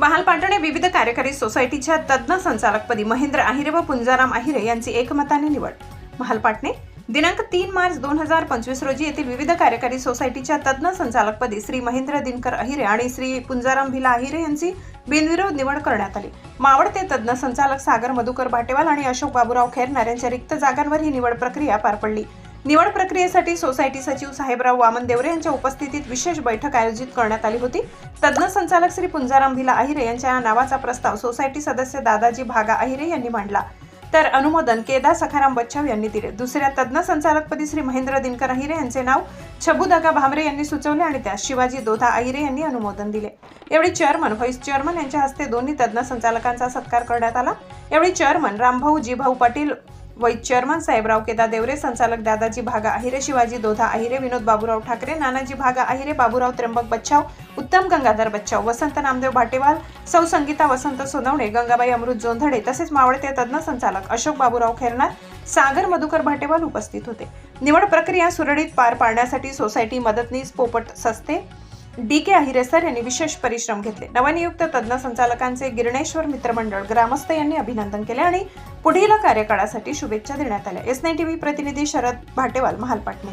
महालपाटणे विविध कार्यकारी सोसायटीच्या तज्ज्ञ संचालकपदी महेंद्र आहिरे व पुंजाराम आहिरे यांची एकमताने निवड. महालपाटणे दिनांक तीन मार्च दोन हजार पंचवीस रोजी येथे विविध कार्यकारी सोसायटीच्या तज्ज्ञ संचालकपदी श्री महेंद्र दिनकर अहिरे आणि श्री पुंजाराम भिला अहिरे यांची बिनविरोध निवड करण्यात आली. मावळते तज्ज्ञ संचालक सागर मधुकर भाटेवाल आणि अशोक बाबूराव खैरनार यांच्या रिक्त जागांवर ही निवड प्रक्रिया पार पडली. निवड प्रक्रियेसाठी सोसायटी सचिव साहेबराव वामन देवरे यांच्या उपस्थितीत विशेष बैठक आयोजित करण्यात आली होती. तज्ज्ञ संचालक श्री पुंजाराम भिला अहिरे यांच्या नावाचा प्रस्ताव सोसायटी सदस्य दादाजी भागा अहिरे यांनी मांडला. तर अनुमोदन केदार सखाराम बच्चाव यांनी दिले. दुसऱ्या तज्ज्ञ संचालकपदी श्री महेंद्र दिनकर अहिरे यांचे नाव छबुदागा भामरे यांनी सुचवले आणि त्यास शिवाजी दोधा अहिरे यांनी अनुमोदन दिले. यावेळी चेअरमन व्हाईस चेअरमन यांच्या हस्ते दोन्ही तज्ज्ञ संचालकांचा सत्कार करण्यात आला. यावेळी chairman Rambhau Jibhau Patil vice chairman Sahebrao Keda Devare संचालक दादाजी भागा अहिरे शिवाजी दोधा अहिरे विनोद बाबूराव ठाकरे नानाजी भागा अहिरे बाबूराव त्र्यंबक बच्चाव उत्तम गंगाधर बच्चाव वसंत नामदेव भाटेवाल सौ संगीता वसंत सोनवणे गंगाबाई अमृत जोंधडे तसेच मावळते तज्ज्ञ संचालक अशोक बाबूराव खेरणार सागर मधुकर भाटेवाल उपस्थित होते. निवड प्रक्रिया सुरळीत पार पाडण्यासाठी सोसायटी मदतनीस पोपट सस्ते. डी के अहिरे सर यांनी विशेष परिश्रम घेतले. नवनियुक्त तज्ज्ञ संचालकांचे गिरणेश्वर मित्रमंडळ ग्रामस्थ यांनी अभिनंदन केले आणि पुढील कार्यकाळासाठी शुभेच्छा देण्यात आल्या. एस नाईन टीव्ही प्रतिनिधी शरद भाटेवाल महालपाटणे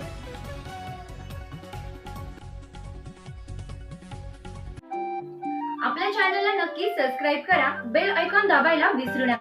आपल्या चॅनलला नक्की सबस्क्राईब करा. बेल ऐकॉन दाबायला विसरू नका.